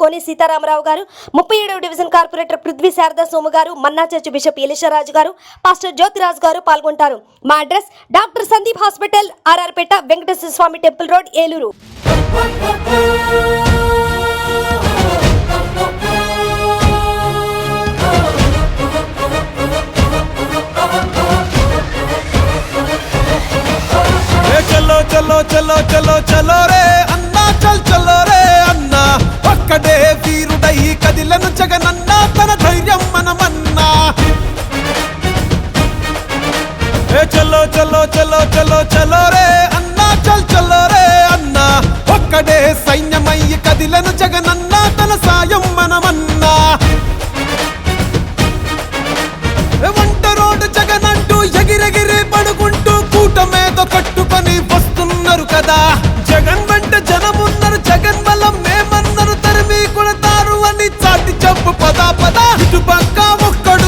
కోని సీతారామరావు గారు ముప్పై ఏడవ డివిజన్ కార్పొరేటర్ పృథ్వీ శారదా సోము గారు మన్నా చర్చి బిషప్ ఎలిషరాజు గారు పాస్టర్ జ్యోతిరాజు గారు పాల్గొంటారు. మా address doctor Sandeep hospital RRPeta Venkateswara Swamy temple road Eluru. చలో చలో చలో చలో చలో రే అన్నా చల్ చలో రే అన్నా. ఒక్కడే వీరుడై కదిలను జగనన్న తన ధైర్యం మనమన్నా. ఏ చలో చలో చలో చలో చలో రే అన్నా చల్ చలో రే అన్నా. ఒక్కడే సైన్యమై కదిలను జగనన్న తన సాయం మనమన్నా. వంట రోడ్డు జగనంటూ ఎగిరెగిరి పడుకుంటూ కూటమేదో కట్టుకొని కొడతారు కదా. జగన్ వెంట జనమున్నారు జగన్ బలం మేమందరు తరిమి కొడతారు అని చాటి చెప్పు పదా పదా. ఇటు పక్క ఒక్కడు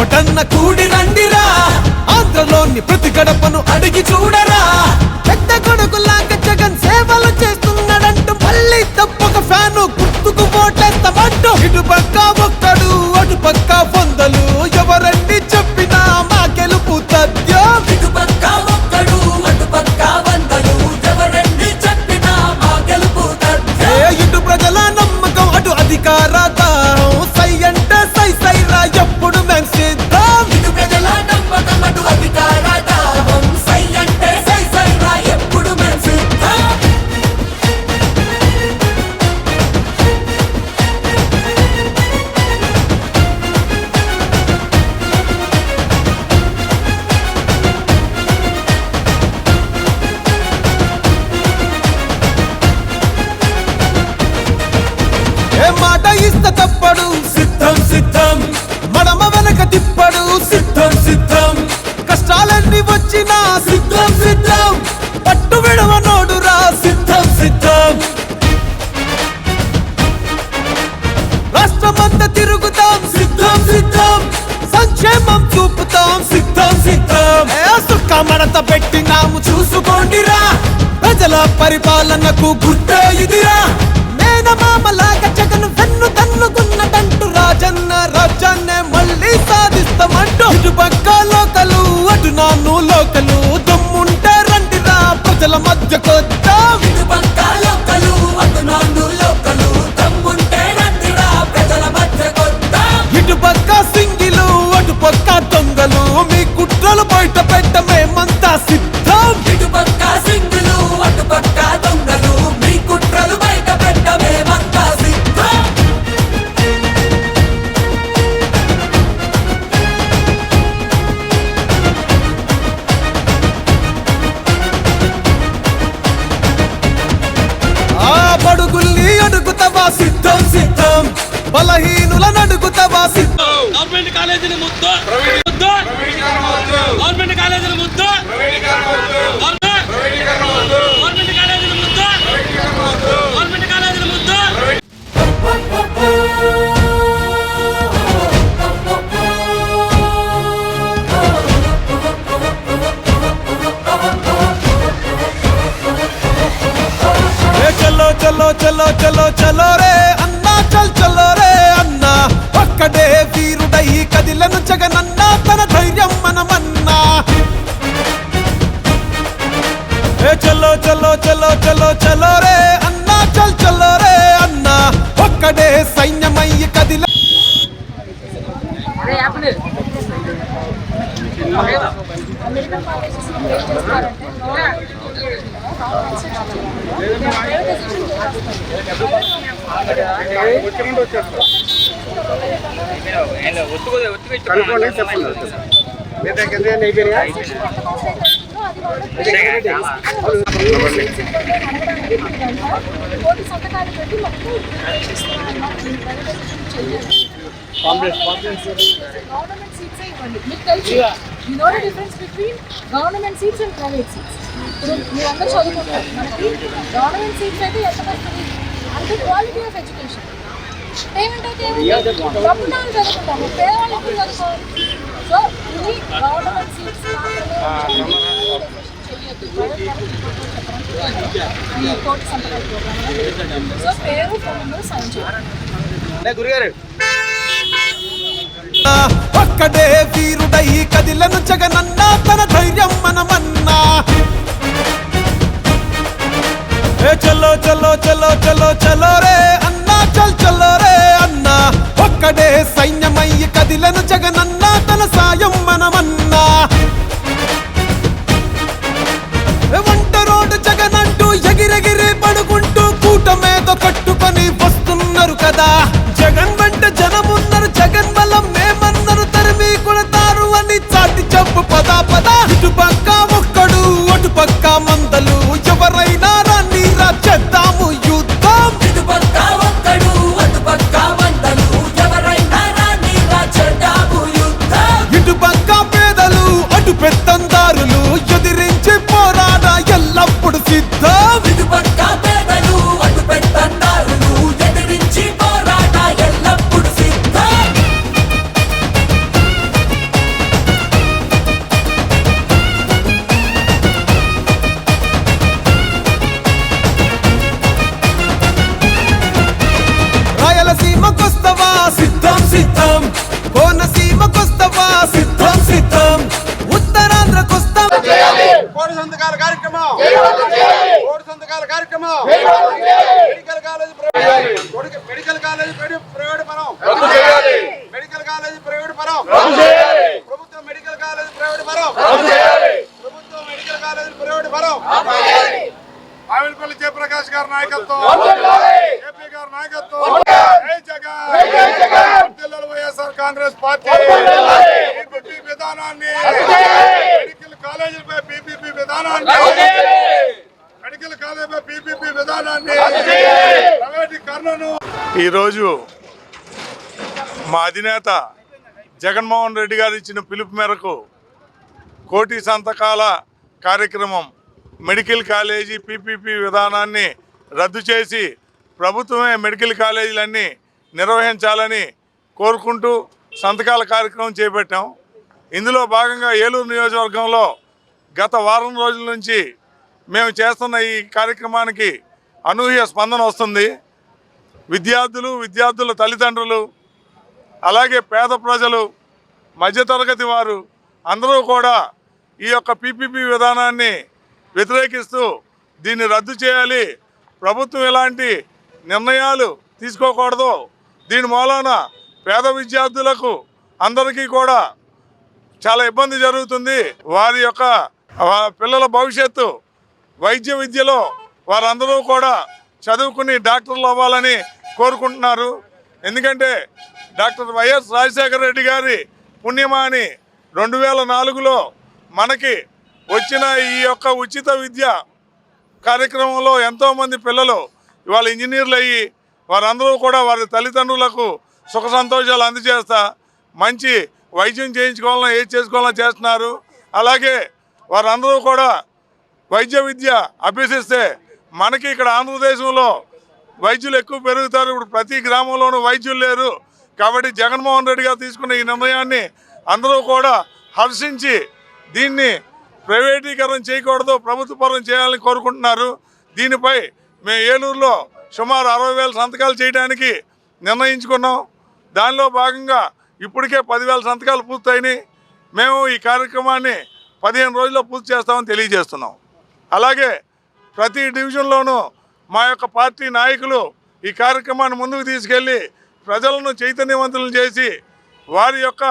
వీడు కూడి రండిరా. ఆంధ్రలోని ప్రతి గడపను అడిగి చూడరా. పెద్ద కొడుకులాగా జగన్ సేవలు చేస్తున్నాడంటూ మళ్ళీ తప్పక ఫ్యాను గుర్తుకు ఓటేస్తామంటూ ఇటు పక్క మాట ఇస్త తప్పడు. సిద్ధం సిద్ధం. మడమ వెనక తిప్పడు. సిద్ధం సిద్ధం. కష్టాలన్నీ వచ్చినా సిద్ధం సిద్ధం. పట్టు విడవనోడురా సిద్ధం సిద్ధం. రాష్ట్రమంతా తిరుగుతాం. సిద్ధం సిద్ధం. సంక్షేమం చూపుతాం. సిద్ధం సిద్ధం. సుక్క మడత పెట్టినాము చూసుకోండిరా. ప్రజల పరిపాలనకు గుర్తే ఇదిరా. మేనమామలాగా రాజన్న రాజ్యాన్నే మళ్ళీ సాధిస్తామంటూ ఇటు పక్క లోకలు అటు నాన్నులో సిద్ధం సిద్ధం. బలహీనులను అడుగుతావా సిద్ధం. గవర్నమెంట్ కాలేజీని ముద్దు. ముద్దు. గవర్నమెంట్ కాలేజీని ముద్దు. గవర్నమెంట్ కాలేజీల ముద్దు. గవర్నమెంట్ కాలేజీల ముద్దు. చలో చలో చలో చలో చలో రే. కదిలను జగనన్నా తన ధైర్యం మనమన్నా. ఏ చలో చలో చలో చలో చలో రే అన్నా చల్ చలో రే అన్నా. ఒక్కడే సైన్యమయ్యి కదిల కోటి సంతకాలు పెట్టి మొత్తం గవర్నమెంట్ సీట్స్ ఇవ్వండి మీకు తెలుసు you know the difference between government seats and private seats ఇప్పుడు మీరందరూ చదువుకుంటారు మనకి గవర్నమెంట్ సీట్స్ అయితే ఎంత వస్తుంది అంటే క్వాలిటీ ఆఫ్ ఎడ్యుకేషన్ పేమెంట్ అయితే చదువుకుంటాము పేదవాళ్ళు చదువుకోవాలి సో ఇది గవర్నమెంట్ సీట్స్ ఈ కోటి సంతకాల ప్రోగ్రామ్ సో పేరు ఫోన్ సైన్ చేయాలి ఒక్కడే వీరుడై కదిలను జగనన్న తన ధైర్యం మనమన్నా. ఏ చలో చలో చలో చలో చలో రే అన్నా చల్ చలో సైన్యమయ్యి జగనన్న తన సాయం మనమన్నా. వంట రోడ్డు జగనంటూ ఎగిరెగిరి పడుకుంటూ కూటమేదో కట్టుకొని వస్తున్నారు కదా. జగన్ వెంట జనమున్నారు జగన్ బలం మేమందరు తరిమి కొడతారు అని చాటి చెప్పు పదా పదా. ఇటు పక్క ఒక్కడు అటు పక్క ఈరోజు మా అధినేత జగన్మోహన్ రెడ్డి గారు ఇచ్చిన పిలుపు మేరకు కోటి సంతకాల కార్యక్రమం మెడికల్ కాలేజీ పీపీపీ విధానాన్ని రద్దు చేసి ప్రభుత్వమే మెడికల్ కాలేజీలన్నీ నిర్వహించాలని కోరుకుంటూ సంతకాల కార్యక్రమం చేపట్టాం. ఇందులో భాగంగా ఏలూరు నియోజకవర్గంలో గత వారం రోజుల నుంచి మేము చేస్తున్న ఈ కార్యక్రమానికి అనూహ్య స్పందన వస్తుంది. విద్యార్థులు విద్యార్థుల తల్లిదండ్రులు అలాగే పేద ప్రజలు మధ్యతరగతి వారు అందరూ కూడా ఈ యొక్క పీపీపీ విధానాన్ని వ్యతిరేకిస్తూ దీన్ని రద్దు చేయాలి. ప్రభుత్వం ఇలాంటి నిర్ణయాలు తీసుకోకూడదు దీని మూలాన పేద విద్యార్థులకు అందరికీ కూడా చాలా ఇబ్బంది జరుగుతుంది. వారి యొక్క పిల్లల భవిష్యత్తు వైద్య విద్యలో వారందరూ కూడా చదువుకుని డాక్టర్లు అవ్వాలని కోరుకుంటున్నారు. ఎందుకంటే డాక్టర్ వైఎస్ రాజశేఖర రెడ్డి గారి పుణ్యమా అని రెండు వేల నాలుగులో మనకి వచ్చిన ఈ యొక్క ఉచిత విద్య కార్యక్రమంలో ఎంతోమంది పిల్లలు ఇవాళ ఇంజనీర్లు అయ్యి వారందరూ కూడా వారి తల్లిదండ్రులకు సుఖ సంతోషాలు అందజేస్తా మంచి వైద్యం చేయించుకోవాలన్నా ఏది చేసుకోవాలన్నా చేస్తున్నారు. అలాగే వారందరూ కూడా వైద్య విద్య అభ్యసిస్తే మనకి ఇక్కడ ఆంధ్రదేశంలో వైద్యులు ఎక్కువ పెరుగుతారు. ఇప్పుడు ప్రతి గ్రామంలోనూ వైద్యులు లేరు. కాబట్టి జగన్మోహన్ రెడ్డి గారు తీసుకున్న ఈ నిర్ణయాన్ని అందరూ కూడా హర్షించి దీన్ని ప్రైవేటీకరణ చేయకూడదు ప్రభుత్వ పరం చేయాలని కోరుకుంటున్నారు. దీనిపై మేము ఏలూరులో సుమారు అరవై వేల సంతకాలు చేయడానికి నిర్ణయించుకున్నాం. దానిలో భాగంగా ఇప్పటికే పదివేల సంతకాలు పూర్తయినాయి. మేము ఈ కార్యక్రమాన్ని పదిహేను రోజుల్లో పూర్తి చేస్తామని తెలియజేస్తున్నాం. అలాగే ప్రతి డివిజన్లోనూ మా యొక్క పార్టీ నాయకులు ఈ కార్యక్రమాన్ని ముందుకు తీసుకెళ్ళి ప్రజలను చైతన్యవంతులను చేసి వారి యొక్క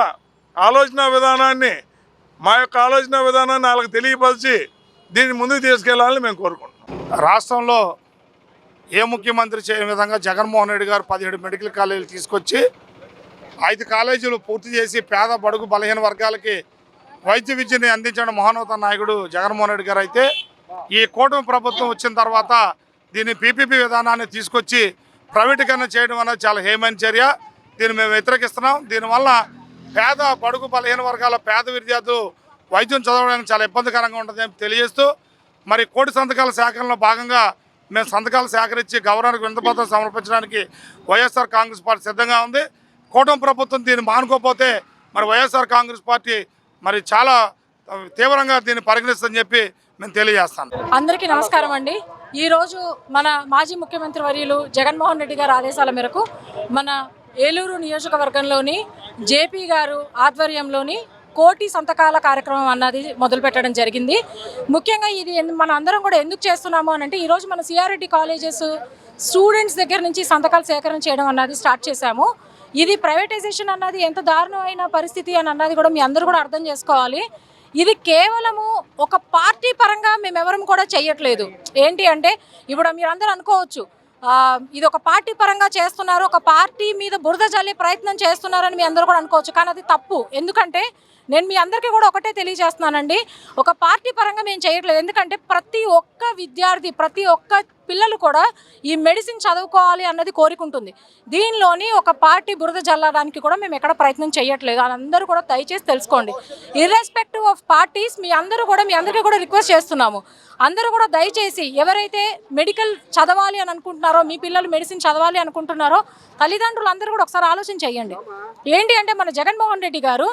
ఆలోచన విధానాన్ని మా యొక్క ఆలోచన విధానాన్ని వాళ్ళకి తెలియపరిచి దీన్ని ముందుకు తీసుకెళ్ళాలని మేము కోరుకుంటున్నాం. రాష్ట్రంలో ఏ ముఖ్యమంత్రి చేయని విధంగా జగన్మోహన్ రెడ్డి గారు పదిహేడు మెడికల్ కాలేజీలు తీసుకొచ్చి ఐదు కాలేజీలు పూర్తి చేసి పేద బడుగు బలహీన వర్గాలకి వైద్య విద్యని అందించిన మహోన్నత నాయకుడు జగన్మోహన్ రెడ్డి గారు అయితే ఈ కూటమి ప్రభుత్వం వచ్చిన తర్వాత దీన్ని పీపీపీ విధానాన్ని తీసుకొచ్చి ప్రైవేటీకరణ చేయడం అనేది చాలా హేమైన చర్య. దీన్ని మేము వ్యతిరేకిస్తున్నాం. దీనివల్ల పేద బడుగు బలహీన వర్గాల పేద విద్యార్థులు వైద్యం చదవడానికి చాలా ఇబ్బందికరంగా ఉంటుందని తెలియజేస్తూ మరి కోటి సంతకాల సేకరణలో భాగంగా మేము సంతకాలు సేకరించి గవర్నర్కి వినతిపత్రం సమర్పించడానికి వైఎస్ఆర్ కాంగ్రెస్ పార్టీ సిద్ధంగా ఉంది. కూటమి ప్రభుత్వం దీన్ని మానుకోపోతే మరి వైఎస్ఆర్ కాంగ్రెస్ పార్టీ మరి చాలా తీవ్రంగా దీన్ని పరిగణిస్తుందని చెప్పి మేము తెలియజేస్తాను. అందరికీ నమస్కారం అండి. ఈరోజు మన మాజీ ముఖ్యమంత్రి వర్యులు జగన్మోహన్ రెడ్డి గారి ఆదేశాల మేరకు మన ఏలూరు నియోజకవర్గంలోని జేపీ గారు ఆధ్వర్యంలోని కోటి సంతకాల కార్యక్రమం అన్నది మొదలుపెట్టడం జరిగింది. ముఖ్యంగా ఇది మన అందరం కూడా ఎందుకు చేస్తున్నాము అని అంటే ఈరోజు మన సిఆర్రెడ్డి కాలేజెస్ స్టూడెంట్స్ దగ్గర నుంచి సంతకాలు సేకరణ చేయడం అన్నది స్టార్ట్ చేశాము. ఇది ప్రైవేటైజేషన్ అన్నది ఎంత దారుణమైన పరిస్థితి అని అన్నది కూడా మీ అందరూ కూడా అర్థం చేసుకోవాలి. ఇది కేవలము ఒక పార్టీ పరంగా మేమెవరం కూడా చేయట్లేదు ఏంటి అంటే ఇప్పుడు మీరు అందరూ అనుకోవచ్చు ఇది ఒక పార్టీ పరంగా చేస్తున్నారు ఒక పార్టీ మీద బురద జల్లే ప్రయత్నం చేస్తున్నారని మీ అందరూ కూడా అనుకోవచ్చు కానీ అది తప్పు. ఎందుకంటే నేను మీ అందరికీ కూడా ఒకటే తెలియజేస్తున్నానండి ఒక పార్టీ పరంగా మేము చేయట్లేదు ఎందుకంటే ప్రతి ఒక్క విద్యార్థి ప్రతి ఒక్క పిల్లలు కూడా ఈ మెడిసిన్ చదువుకోవాలి అన్నది కోరుకుంటుంది. దీనిలోని ఒక పార్టీ బురద జల్లడానికి కూడా మేము ఎక్కడ ప్రయత్నం చేయట్లేదు. అని అందరూ కూడా దయచేసి తెలుసుకోండి. ఇర్రెస్పెక్టివ్ ఆఫ్ పార్టీస్ మీ అందరూ కూడా మీ అందరికీ కూడా రిక్వెస్ట్ చేస్తున్నాము. అందరూ కూడా దయచేసి ఎవరైతే మెడికల్ చదవాలి అని అనుకుంటున్నారో మీ పిల్లలు మెడిసిన్ చదవాలి అనుకుంటున్నారో తల్లిదండ్రులు అందరూ కూడా ఒకసారి ఆలోచన చేయండి. ఏంటి అంటే మన జగన్మోహన్ రెడ్డి గారు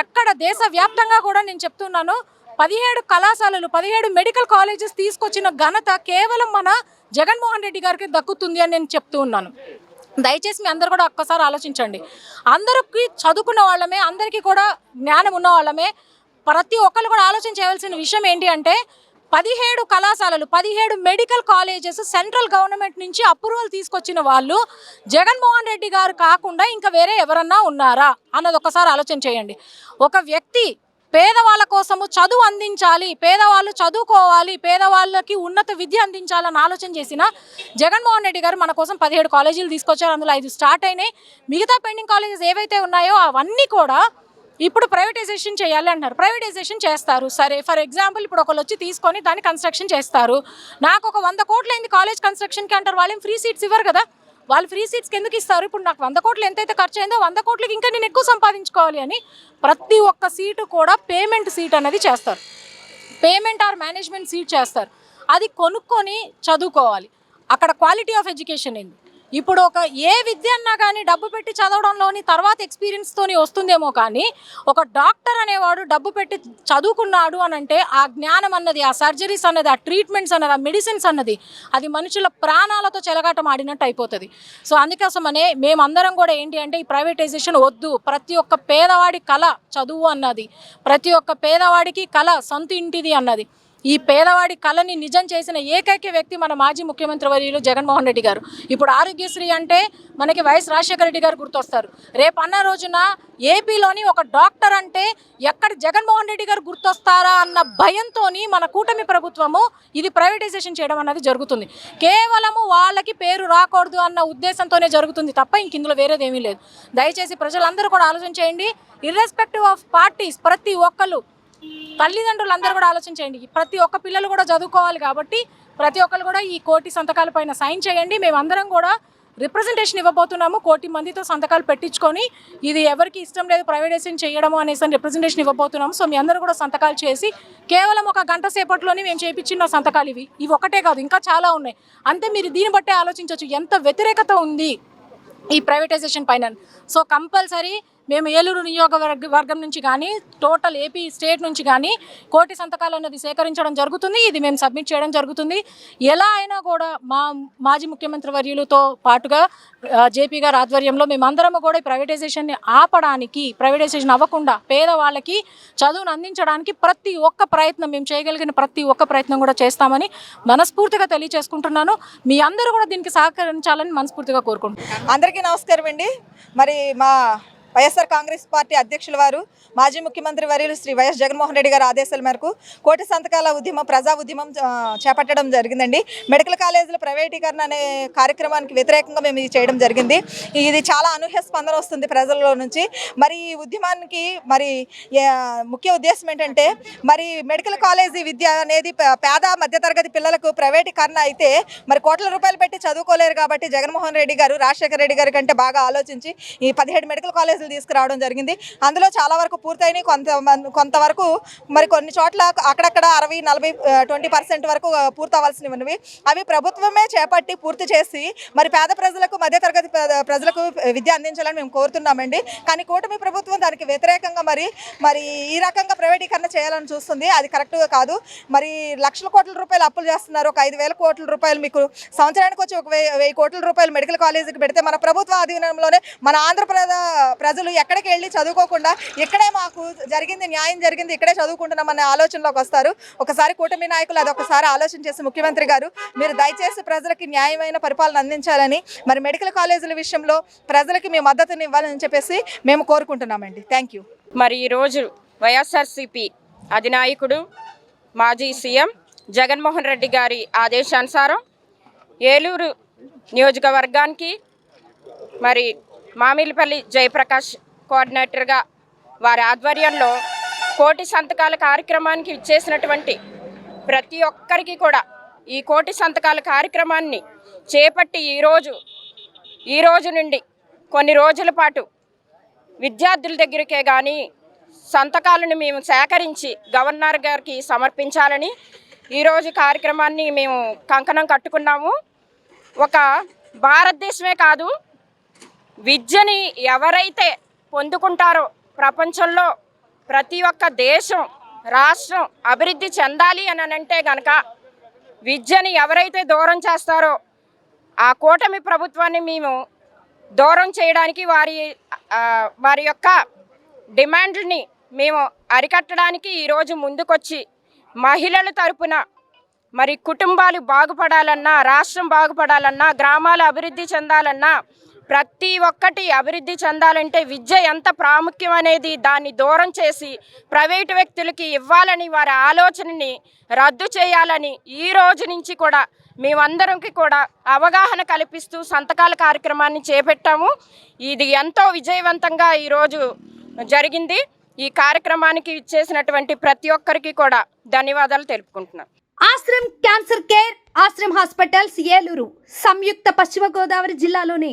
ఎక్కడ దేశవ్యాప్తంగా కూడా నేను చెప్తున్నాను పదిహేడు కళాశాలలు పదిహేడు మెడికల్ కాలేజెస్ తీసుకొచ్చిన ఘనత కేవలం మన జగన్మోహన్ రెడ్డి గారికి దక్కుతుంది అని నేను చెప్తూ ఉన్నాను. దయచేసి మీ అందరు కూడా ఒక్కసారి ఆలోచించండి. అందరికి చదువుకున్న వాళ్ళమే అందరికీ కూడా జ్ఞానం ఉన్న వాళ్ళమే ప్రతి ఒక్కరు కూడా ఆలోచన చేయవలసిన విషయం ఏంటి అంటే పదిహేడు కళాశాలలు పదిహేడు మెడికల్ కాలేజెస్ సెంట్రల్ గవర్నమెంట్ నుంచి అప్రూవల్ తీసుకొచ్చిన వాళ్ళు జగన్మోహన్ రెడ్డి గారు కాకుండా ఇంకా వేరే ఎవరన్నా ఉన్నారా? అన్నది ఒకసారి ఆలోచన చేయండి. ఒక వ్యక్తి పేదవాళ్ళ కోసము చదువు అందించాలి పేదవాళ్ళు చదువుకోవాలి పేదవాళ్ళకి ఉన్నత విద్య అందించాలని ఆలోచన చేసిన జగన్మోహన్ రెడ్డి గారు మన కోసం పదిహేడు కాలేజీలు తీసుకొచ్చారు. అందులో ఐదు స్టార్ట్ అయినాయి. మిగతా పెండింగ్ కాలేజెస్ ఏవైతే ఉన్నాయో అవన్నీ కూడా ఇప్పుడు ప్రైవేటైజేషన్ చేయాలి అంటారు ప్రైవేటైజేషన్ చేస్తారు. సరే ఫర్ ఎగ్జాంపుల్ ఇప్పుడు ఒకళ్ళు వచ్చి తీసుకొని దాన్ని కన్స్ట్రక్షన్ చేస్తారు. నాకు ఒక వంద కోట్లు అయింది కాలేజ్ కన్స్ట్రక్షన్కి అంటారు. వాళ్ళేం ఫ్రీ సీట్స్ ఇవ్వరు కదా? వాళ్ళు ఫ్రీ సీట్స్కి ఎందుకు ఇస్తారు? ఇప్పుడు నాకు వంద కోట్లు ఎంతైతే ఖర్చు అయిందో వంద కోట్లకి ఇంకా నేను ఎక్కువ సంపాదించుకోవాలి అని ప్రతి ఒక్క సీటు కూడా పేమెంట్ సీట్ అనేది చేస్తారు. పేమెంట్ ఆర్ మేనేజ్మెంట్ సీట్ చేస్తారు. అది కొనుక్కొని చదువుకోవాలి. అక్కడ క్వాలిటీ ఆఫ్ ఎడ్యుకేషన్ ఏంది? ఇప్పుడు ఒక ఏ విద్య అన్నా కానీ డబ్బు పెట్టి చదవడంలోని తర్వాత ఎక్స్పీరియన్స్తోని వస్తుందేమో కానీ ఒక డాక్టర్ అనేవాడు డబ్బు పెట్టి చదువుకున్నాడు అని అంటే ఆ జ్ఞానం అన్నది ఆ సర్జరీస్ అన్నది ఆ ట్రీట్మెంట్స్ అన్నది ఆ మెడిసిన్స్ అన్నది అది మనుషుల ప్రాణాలతో చెలగాటం ఆడినట్టు అయిపోతుంది. సో అందుకోసమనే మేమందరం కూడా ఏంటి అంటే ఈ ప్రైవేటైజేషన్ వద్దు. ప్రతి ఒక్క పేదవాడి కళ చదువు అన్నది ప్రతి ఒక్క పేదవాడికి కళ సొంత ఇంటిది అన్నది. ఈ పేదవాడి కళని నిజం చేసిన ఏకైక వ్యక్తి మన మాజీ ముఖ్యమంత్రి వర్యులు జగన్మోహన్ రెడ్డి గారు. ఇప్పుడు ఆరోగ్యశ్రీ అంటే మనకి వైఎస్ రాజశేఖర రెడ్డి గారు గుర్తొస్తారు. రేపు అన్న రోజున ఏపీలోని ఒక డాక్టర్ అంటే ఎక్కడ జగన్మోహన్ రెడ్డి గారు గుర్తొస్తారా అన్న భయంతో మన కూటమి ప్రభుత్వము ఇది ప్రైవేటైజేషన్ చేయడం అన్నది జరుగుతుంది. కేవలము వాళ్ళకి పేరు రాకూడదు అన్న ఉద్దేశంతోనే జరుగుతుంది తప్ప ఇంక ఇందులో వేరేది ఏమీ లేదు. దయచేసి ప్రజలందరూ కూడా ఆలోచన చేయండి. ఇర్రెస్పెక్టివ్ ఆఫ్ పార్టీస్ ప్రతి ఒక్కరు తల్లిదండ్రులు అందరూ కూడా ఆలోచించండి ప్రతి ఒక్క పిల్లలు కూడా చదువుకోవాలి కాబట్టి ప్రతి ఒక్కరు కూడా ఈ కోటి సంతకాల పైన సైన్ చేయండి. మేమందరం కూడా రిప్రజెంటేషన్ ఇవ్వబోతున్నాము. కోటి మందితో సంతకాలు పెట్టించుకొని ఇది ఎవరికి ఇష్టం లేదు ప్రైవేటైజేషన్ చేయడము అనేసి రిప్రజెంటేషన్ ఇవ్వబోతున్నాము. సో మీ అందరూ కూడా సంతకాలు చేసి కేవలం ఒక గంట సేపట్లోనే మేము చేయించిన సంతకాలు ఇవి. ఇవి ఒకటే కాదు ఇంకా చాలా ఉన్నాయి. అంతే మీరు దీన్ని బట్టే ఆలోచించవచ్చు ఎంత వ్యతిరేకత ఉంది ఈ ప్రైవేటైజేషన్ పైన. సో కంపల్సరీ మేము ఏలూరు నియోజకవర్గ వర్గం నుంచి కానీ టోటల్ ఏపీ స్టేట్ నుంచి కానీ కోటి సంతకాలు అన్నది సేకరించడం జరుగుతుంది. ఇది మేము సబ్మిట్ చేయడం జరుగుతుంది. ఎలా అయినా కూడా మా మాజీ ముఖ్యమంత్రి వర్యులతో పాటుగా జేపీ గారి ఆధ్వర్యంలో మేమందరము కూడా ప్రైవేటైజేషన్ని ఆపడానికి ప్రైవేటైజేషన్ అవ్వకుండా పేదవాళ్ళకి చదువును అందించడానికి ప్రతి ఒక్క ప్రయత్నం మేము చేయగలిగిన ప్రతి ఒక్క ప్రయత్నం కూడా చేస్తామని మనస్ఫూర్తిగా తెలియజేసుకుంటున్నాను మీ అందరూ కూడా దీనికి సహకరించాలని మనస్ఫూర్తిగా కోరుకుంటున్నాను. అందరికీ నమస్కారం అండి మరి మా వైఎస్ఆర్ కాంగ్రెస్ పార్టీ అధ్యక్షుల వారు మాజీ ముఖ్యమంత్రి వర్యులు శ్రీ వైఎస్ జగన్మోహన్ రెడ్డి గారి ఆదేశాల మేరకు కోటి సంతకాల ఉద్యమం ప్రజా ఉద్యమం చేపట్టడం జరిగిందండి. మెడికల్ కాలేజీల ప్రైవేటీకరణ అనే కార్యక్రమానికి వ్యతిరేకంగా మేము ఇది చేయడం జరిగింది. ఇది చాలా అనూహ్య స్పందన వస్తుంది ప్రజల్లో నుంచి. మరి ఈ ఉద్యమానికి మరి ముఖ్య ఉద్దేశం ఏంటంటే మరి మెడికల్ కాలేజీ విద్య అనేది పేద మధ్యతరగతి పిల్లలకు ప్రైవేటీకరణ అయితే మరి కోట్ల రూపాయలు పెట్టి చదువుకోలేరు కాబట్టి జగన్మోహన్ రెడ్డి గారు రాజశేఖర రెడ్డి గారి కంటే బాగా ఆలోచించి ఈ పదిహేడు మెడికల్ కాలేజ్ కాలేజీలు తీసుకురావడం జరిగింది. అందులో చాలా వరకు పూర్తయినాయి. కొంత కొంతవరకు మరి కొన్ని చోట్ల అక్కడక్కడ అరవై నలభై ట్వంటీ పర్సెంట్ వరకు పూర్తవలసినవి. ఉన్నవి అవి ప్రభుత్వమే చేపట్టి పూర్తి చేసి మరి పేద ప్రజలకు మధ్యతరగతి ప్రజలకు విద్య అందించాలని మేము కోరుతున్నామండి. కానీ కూటమి ప్రభుత్వం దానికి వ్యతిరేకంగా మరి మరి ఈ రకంగా ప్రైవేటీకరణ చేయాలని చూస్తుంది. అది కరెక్ట్గా కాదు. మరి లక్షల కోట్ల రూపాయలు అప్పులు చేస్తున్నారు. ఒక ఐదు వేల కోట్ల రూపాయలు మీకు సంవత్సరానికి వచ్చి ఒక వెయ్యి వెయ్యి కోట్ల రూపాయలు మెడికల్ కాలేజీకి పెడితే మన ప్రభుత్వ ఆధీనంలోనే మన ఆంధ్రప్రదేశ్ ప్రజలు ఎక్కడికి వెళ్ళి చదువుకోకుండా ఇక్కడే మాకు జరిగింది న్యాయం జరిగింది ఇక్కడే చదువుకుంటున్నామనే ఆలోచనలోకి వస్తారు. ఒకసారి కూటమి నాయకులు అది ఒకసారి ఆలోచన చేసి ముఖ్యమంత్రి గారు మీరు దయచేసి ప్రజలకి న్యాయమైన పరిపాలన అందించాలని మరి మెడికల్ కాలేజీల విషయంలో ప్రజలకి మీ మద్దతుని ఇవ్వాలని చెప్పేసి మేము కోరుకుంటున్నామండి. థ్యాంక్ యూ మరి ఈరోజు వైఎస్ఆర్సిపి అధినాయకుడు మాజీ సీఎం జగన్మోహన్ రెడ్డి గారి ఆదేశానుసారం ఏలూరు నియోజకవర్గానికి మరి మామిలిపల్లి జయప్రకాష్ కోఆర్డినేటర్గా వారి ఆధ్వర్యంలో కోటి సంతకాల కార్యక్రమానికి ఇచ్చేసినటువంటి ప్రతి ఒక్కరికి కూడా ఈ కోటి సంతకాల కార్యక్రమాన్ని చేపట్టి ఈరోజు ఈ రోజు నుండి కొన్ని రోజుల పాటు విద్యార్థుల దగ్గరికే కానీ సంతకాలను మేము సేకరించి గవర్నర్ గారికి సమర్పించాలని ఈరోజు కార్యక్రమాన్ని మేము కంకణం కట్టుకున్నాము. ఒక భారతదేశమే కాదు విద్యని ఎవరైతే పొందుకుంటారో ప్రపంచంలో ప్రతి ఒక్క దేశం రాష్ట్రం అభివృద్ధి చెందాలి అని అంటే గనక విద్యని ఎవరైతే దూరం చేస్తారో ఆ కూటమి ప్రభుత్వాన్ని మేము దూరం చేయడానికి వారి వారి యొక్క డిమాండ్ని మేము అరికట్టడానికి ఈరోజు ముందుకొచ్చి మహిళల తరపున మరి కుటుంబాలు బాగుపడాలన్నా రాష్ట్రం బాగుపడాలన్నా గ్రామాలు అభివృద్ధి చెందాలన్నా ప్రతి ఒక్కటి అభివృద్ధి చెందాలంటే విద్య ఎంత ప్రాముఖ్యం అనేది దాన్ని దూరం చేసి ప్రైవేటు వ్యక్తులకి ఇవ్వాలని వారి ఆలోచనని రద్దు చేయాలని ఈ రోజు నుంచి కూడా మేమందరంకి కూడా అవగాహన కల్పిస్తూ సంతకాల కార్యక్రమాన్ని చేపట్టాము. ఇది ఎంతో విజయవంతంగా ఈరోజు జరిగింది. ఈ కార్యక్రమానికి ఇచ్చేసినటువంటి ప్రతి ఒక్కరికి కూడా ధన్యవాదాలు తెలుపుకుంటున్నాను Ashram cancer care Ashram hospitals Eluru సంయుక్త పశ్చిమ గోదావరి జిల్లాలోని